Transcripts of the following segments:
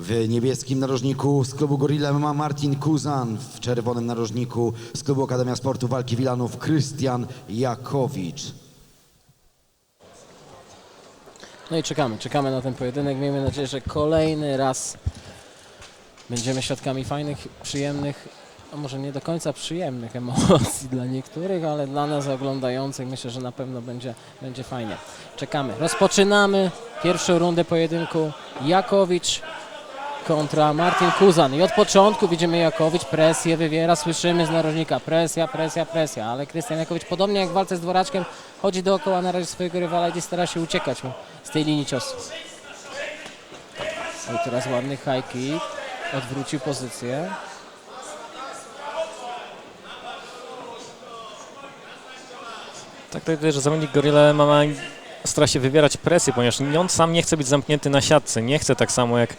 W niebieskim narożniku z klubu Gorilla ma Martin Kuzan, w czerwonym narożniku z klubu Akademia Sportu Walki Wilanów Krystian Jakowicz. No i czekamy, czekamy na ten pojedynek. Miejmy nadzieję, że kolejny raz będziemy świadkami fajnych, przyjemnych, a może nie do końca przyjemnych emocji dla niektórych, ale dla nas oglądających myślę, że na pewno będzie, będzie fajnie. Czekamy. Rozpoczynamy pierwszą rundę pojedynku. Jakowicz kontra Martin Kuzan. I od początku widzimy Jakowicz presję wywiera, słyszymy z narożnika presja, presja, presja, ale Krystian Jakowicz podobnie jak w walce z Dworaczkiem chodzi dookoła na razie swojego rywala i stara się uciekać mu z tej linii ciosu. No I teraz ładny high kick, odwrócił pozycję. Tak, widać, że zawodnik Gorilla MMA stara się wywierać presję, ponieważ on sam nie chce być zamknięty na siatce. Nie chce tak samo jak,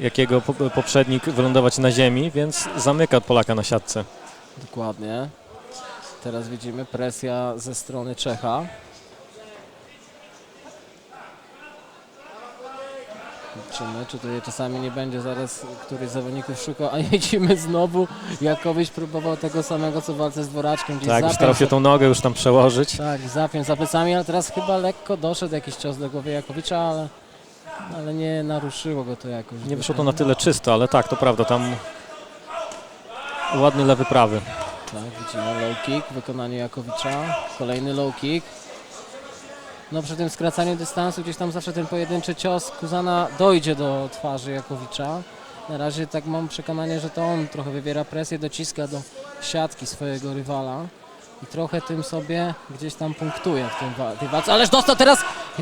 jak jego po- poprzednik wylądować na ziemi, więc zamyka Polaka na siatce. Dokładnie. Teraz widzimy presja ze strony Czecha. Zobaczymy, czy tutaj czasami nie będzie zaraz któryś z zawodników szukał, a widzimy znowu Jakowicz próbował tego samego co w walce z Dworaczkiem. Gdzieś Tak, zapiął starał się tą nogę już tam przełożyć. Tak, zapiąć za plecami, ale teraz chyba lekko doszedł jakiś cios do głowy Jakowicza, ale, ale nie naruszyło go to jakoś. Nie wyszło to na tyle czysto, ale tak, to prawda, tam ładny lewy prawy. Tak, widzimy low kick w wykonaniu Jakowicza. Kolejny low kick. No przy tym skracaniu dystansu gdzieś tam zawsze ten pojedynczy cios Kuzana dojdzie do twarzy Jakowicza. Na razie tak mam przekonanie, że to on trochę wywiera presję, dociska do siatki swojego rywala i trochę tym sobie gdzieś tam punktuje w tym wa- tej walce. Ależ dostał teraz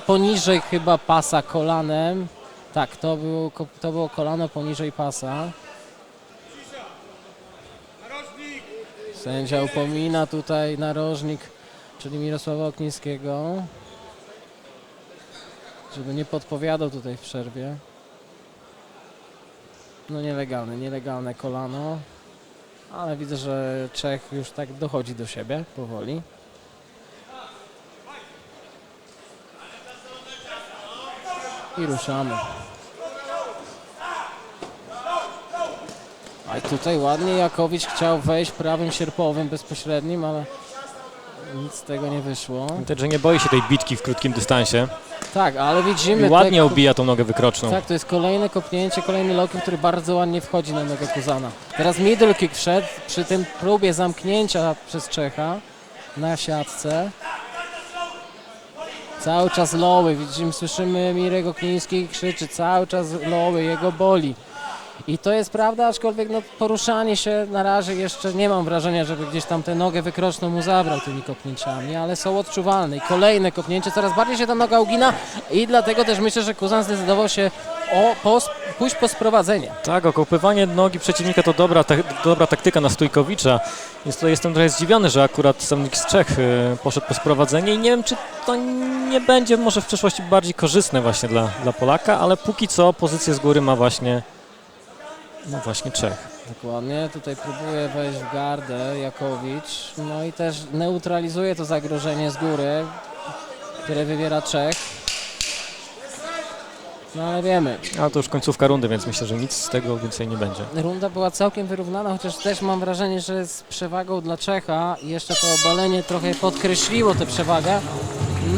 poniżej chyba pasa kolanem. Tak, to było, to było kolano poniżej pasa. Sędzia upomina tutaj narożnik, czyli Mirosława Oknińskiego, żeby nie podpowiadał tutaj w przerwie. No nielegalne, nielegalne kolano, ale widzę, że Czech już tak dochodzi do siebie powoli. I ruszamy. A tutaj ładnie Jakowicz chciał wejść prawym sierpowym bezpośrednim, ale nic z tego nie wyszło. Widać, że nie boi się tej bitki w krótkim dystansie. Tak, ale I widzimy... ładnie te- obija tą nogę wykroczną. Tak, to jest kolejne kopnięcie, kolejny loki, który bardzo ładnie wchodzi na nogę Kuzana. Teraz middle kick wszedł przy tym próbie zamknięcia przez Czecha na siatce. Cały czas lowy, widzimy, słyszymy Mirek Okniński krzyczy, cały czas lowy, jego boli. I to jest prawda, aczkolwiek no, poruszanie się na razie jeszcze nie mam wrażenia, żeby gdzieś tam tę nogę wykroczną mu zabrał tymi kopnięciami, ale są odczuwalne. I kolejne kopnięcie, coraz bardziej się ta noga ugina i dlatego też myślę, że Kuzan zdecydował się o, po, pójść po sprowadzenie. Tak, okopywanie nogi przeciwnika to dobra, ta, dobra taktyka na Stójkowicza. Jest to, jestem trochę zdziwiony, że akurat zawodnik z Czech y, poszedł po sprowadzenie i nie wiem, czy to nie będzie może w przyszłości bardziej korzystne właśnie dla, dla Polaka, ale póki co pozycję z góry ma właśnie, no właśnie Czech. Dokładnie, tutaj próbuje wejść w gardę Jakowicz, no i też neutralizuje to zagrożenie z góry, które wywiera Czech. No ale wiemy, Ale to już końcówka rundy, więc myślę, że nic z tego więcej nie będzie. Runda była całkiem wyrównana, chociaż też mam wrażenie, że z przewagą dla Czecha i jeszcze to obalenie trochę podkreśliło tę przewagę.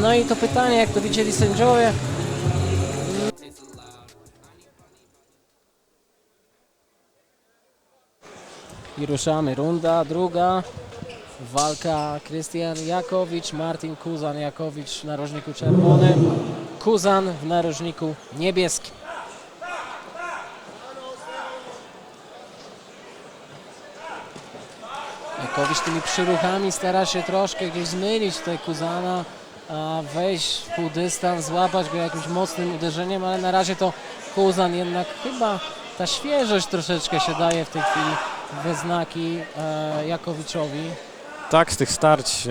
No i to pytanie, jak to widzieli sędziowie. I ruszamy. Runda druga. Walka Krystian Jakowicz, Martin Kuzan Jakowicz w narożniku czerwonym, Kuzan w narożniku niebieskim. Jakowicz tymi przyruchami stara się troszkę gdzieś zmylić tutaj Kuzana, a wejść w pół dystans, złapać go jakimś mocnym uderzeniem, ale na razie to Kuzan jednak chyba ta świeżość troszeczkę się daje w tej chwili we znaki e, Jakowiczowi. Tak, z tych starć e,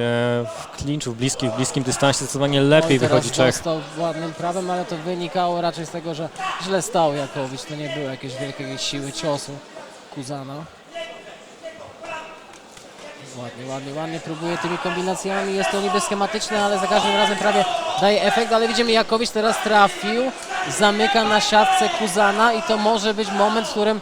w klinczu, w bliskim, w bliskim dystansie zdecydowanie lepiej teraz wychodzi Czech. dostał ładnym prawem, ale to wynikało raczej z tego, że źle stał Jakowicz. To nie było jakieś wielkiej siły ciosu Kuzana. Ładnie, ładnie, ładnie próbuje tymi kombinacjami. Jest to niby schematyczne, ale za każdym razem prawie daje efekt. Ale widzimy, Jakowicz teraz trafił zamyka na siatce Kuzana i to może być moment, w którym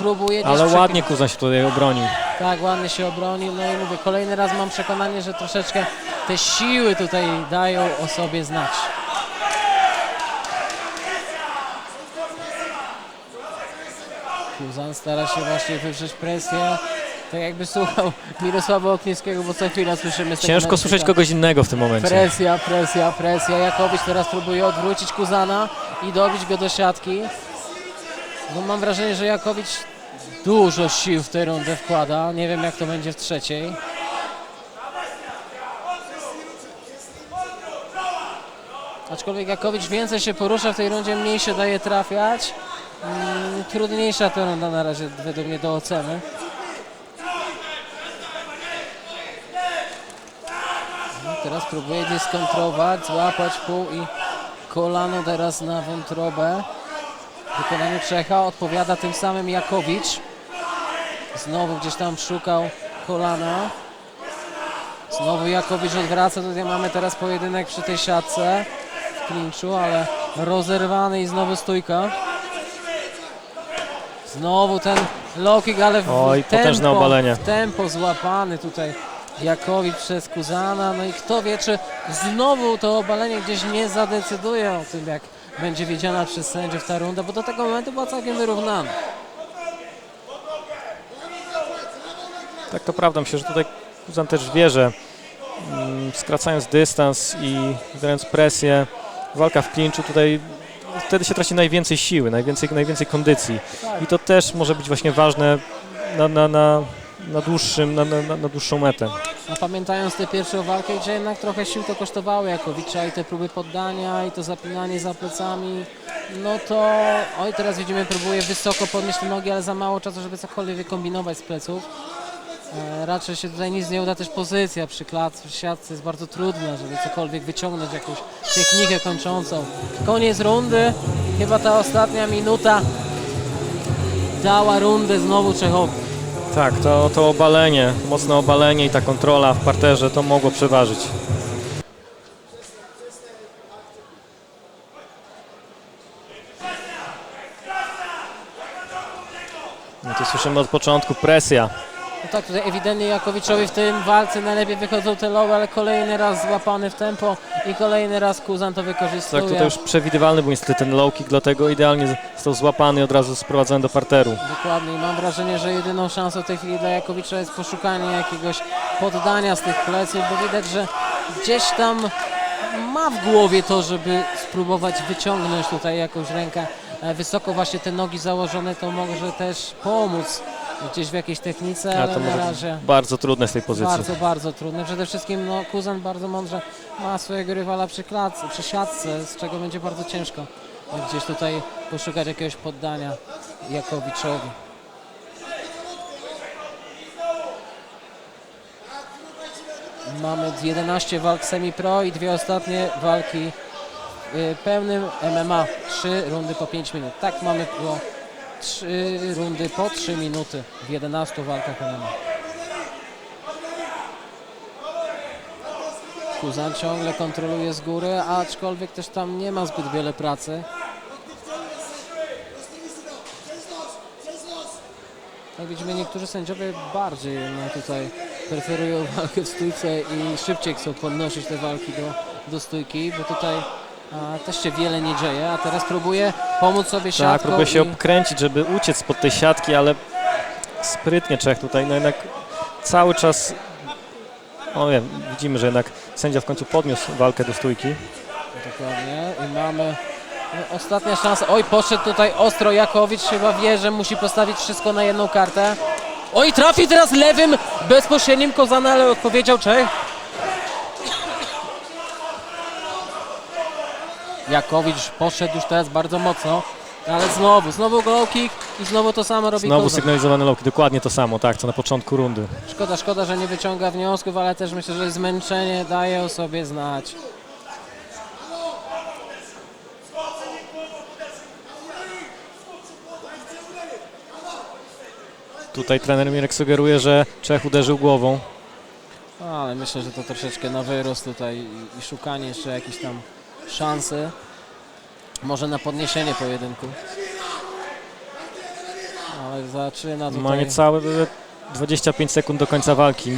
spróbuje gdzieś Ale przekry- ładnie Kuzan się tutaj obronił. Tak, ładnie się obronił. No i mówię, kolejny raz mam przekonanie, że troszeczkę te siły tutaj dają o sobie znać. Kuzan stara się właśnie wywrzeć presję. Tak jakby słuchał Mirosława Okniewskiego, bo co chwila słyszymy z tego Ciężko słyszeć kogoś innego w tym momencie. Presja, presja, presja. Jakowicz teraz próbuje odwrócić Kuzana i dobić go do siatki. No mam wrażenie, że Jakowicz dużo sił w tę rundę wkłada. Nie wiem jak to będzie w trzeciej. Aczkolwiek Jakowicz więcej się porusza w tej rundzie, mniej się daje trafiać. Mm, trudniejsza ta runda na razie według mnie do oceny. No, teraz próbuje gdzieś skontrować, złapać pół i kolano teraz na wątrobę. W wykonaniu Czecha odpowiada tym samym Jakowicz. Znowu gdzieś tam szukał kolana. Znowu Jakowicz odwraca. Tutaj mamy teraz pojedynek przy tej siatce w klinczu, ale rozerwany i znowu stójka. Znowu ten low kick, ale w Oj, tempo, obalenie. w tempo złapany tutaj Jakowicz przez Kuzana. No i kto wie, czy znowu to obalenie gdzieś nie zadecyduje o tym, jak będzie widziana przez sędziów ta runda, bo do tego momentu była całkiem wyrównana. Tak to prawda, myślę, że tutaj Kuzan też wie, że mm, skracając dystans i wywierając presję, walka w klinczu tutaj wtedy się traci najwięcej siły, najwięcej, najwięcej kondycji. I to też może być właśnie ważne na, na, na, na, dłuższym, na, na, na dłuższą metę. Pamiętając tę pierwszą walkę, gdzie jednak trochę sił to kosztowało Jakowicza i te próby poddania i to zapinanie za plecami, no to oj teraz widzimy próbuje wysoko podnieść te nogi, ale za mało czasu, żeby cokolwiek wykombinować z pleców. E, raczej się tutaj nic nie uda, też pozycja przy klatce, przy siatce jest bardzo trudna, żeby cokolwiek wyciągnąć, jakąś technikę kończącą. Koniec rundy, chyba ta ostatnia minuta dała rundę znowu Czechowi. Tak, to, to obalenie, mocne obalenie i ta kontrola w parterze to mogło przeważyć. No to słyszymy od początku presja. No tak, tutaj ewidentnie Jakowiczowi w tym walce najlepiej wychodzą te lowy, ale kolejny raz złapany w tempo i kolejny raz Kuzan to wykorzystuje. Tak, tutaj już przewidywalny był niestety ten low kick, dlatego idealnie został złapany i od razu sprowadzony do parteru. Dokładnie i mam wrażenie, że jedyną szansą w tej chwili dla Jakowicza jest poszukanie jakiegoś poddania z tych pleców, bo widać, że gdzieś tam ma w głowie to, żeby spróbować wyciągnąć tutaj jakąś rękę e, wysoko, właśnie te nogi założone, to może też pomóc gdzieś w jakiejś technice, ale to na może razie... być bardzo trudne z tej pozycji. Bardzo, bardzo trudne. Przede wszystkim no, Kuzan bardzo mądrze ma swojego rywala przy klatce, przy siatce, z czego będzie bardzo ciężko gdzieś tutaj poszukać jakiegoś poddania Jakowiczowi. Mamy 11 walk semi-pro i dwie ostatnie walki y, pełnym MMA. Trzy rundy po 5 minut. Tak mamy było trzy rundy po 3 minuty w 11 walkach MMA. Kuzan ciągle kontroluje z góry, aczkolwiek też tam nie ma zbyt wiele pracy. Jak widzimy, niektórzy sędziowie bardziej no, tutaj preferują walkę w stójce i szybciej chcą podnosić te walki do, do stójki, bo tutaj też się wiele nie dzieje, a teraz próbuje pomóc sobie siatką. Tak, próbuje się i... obkręcić, żeby uciec spod tej siatki, ale sprytnie Czech tutaj, no jednak cały czas, o wiem, widzimy, że jednak sędzia w końcu podniósł walkę do stójki. Dokładnie i mamy no, ostatnia szansa. Oj, poszedł tutaj ostro Jakowicz, chyba wie, że musi postawić wszystko na jedną kartę. Oj, trafi teraz lewym bezpośrednim Kozana, ale odpowiedział Czech. Jakowicz poszedł już teraz bardzo mocno, ale znowu, znowu low kick i znowu to samo robi Znowu Kozan. sygnalizowany low kick, dokładnie to samo, tak, co na początku rundy. Szkoda, szkoda, że nie wyciąga wniosków, ale też myślę, że zmęczenie daje o sobie znać. Tutaj trener Mirek sugeruje, że Czech uderzył głową. No, ale myślę, że to troszeczkę na wyrost tutaj i, i szukanie jeszcze jakiejś tam szansy. może na podniesienie pojedynku. Ale zaczyna Ma tutaj... niecałe 25 sekund do końca walki.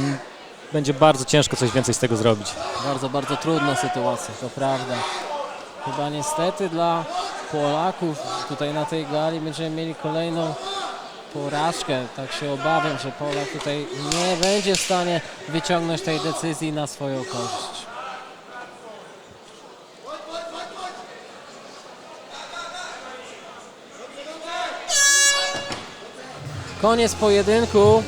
Będzie bardzo ciężko coś więcej z tego zrobić. Bardzo, bardzo trudna sytuacja, to prawda. Chyba niestety dla Polaków tutaj na tej gali będziemy mieli kolejną porażkę. Tak się obawiam, że Polak tutaj nie będzie w stanie wyciągnąć tej decyzji na swoją korzyść. Koniec pojedynku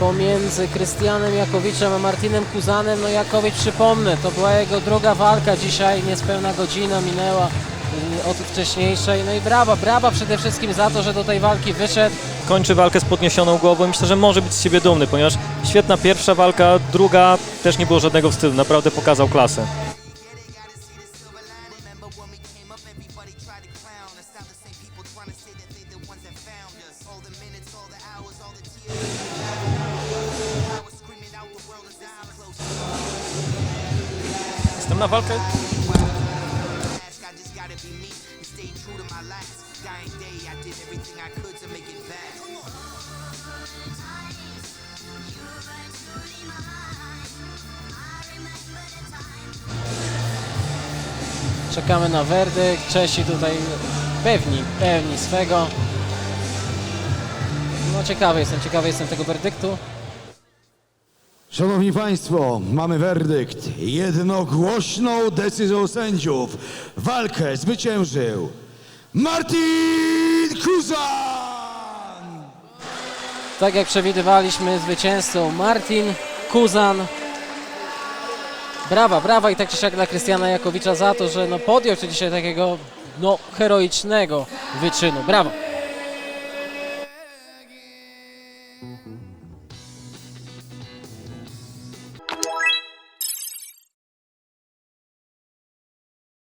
pomiędzy Krystianem Jakowiczem a Martinem Kuzanem. No Jakowicz, przypomnę, to była jego druga walka dzisiaj, niespełna godzina minęła y, od wcześniejszej. No i brawa, brawa przede wszystkim za to, że do tej walki wyszedł. Kończy walkę z podniesioną głową. Myślę, że może być z siebie dumny, ponieważ świetna pierwsza walka, druga też nie było żadnego wstydu. Naprawdę pokazał klasę. It back. Czekamy na werdykt. Czesi tutaj pewni, pewni swego. No ciekawy jestem, ciekawy jestem tego werdyktu. Szanowni Państwo, mamy werdykt. Jednogłośną decyzją sędziów walkę zwyciężył Martin Kuzan! Tak jak przewidywaliśmy, zwycięzcą Martin Kuzan. Brawa, brawa i tak czy siak dla Krystiana Jakowicza za to, że no podjął się dzisiaj takiego no, heroicznego wyczynu. Brawo.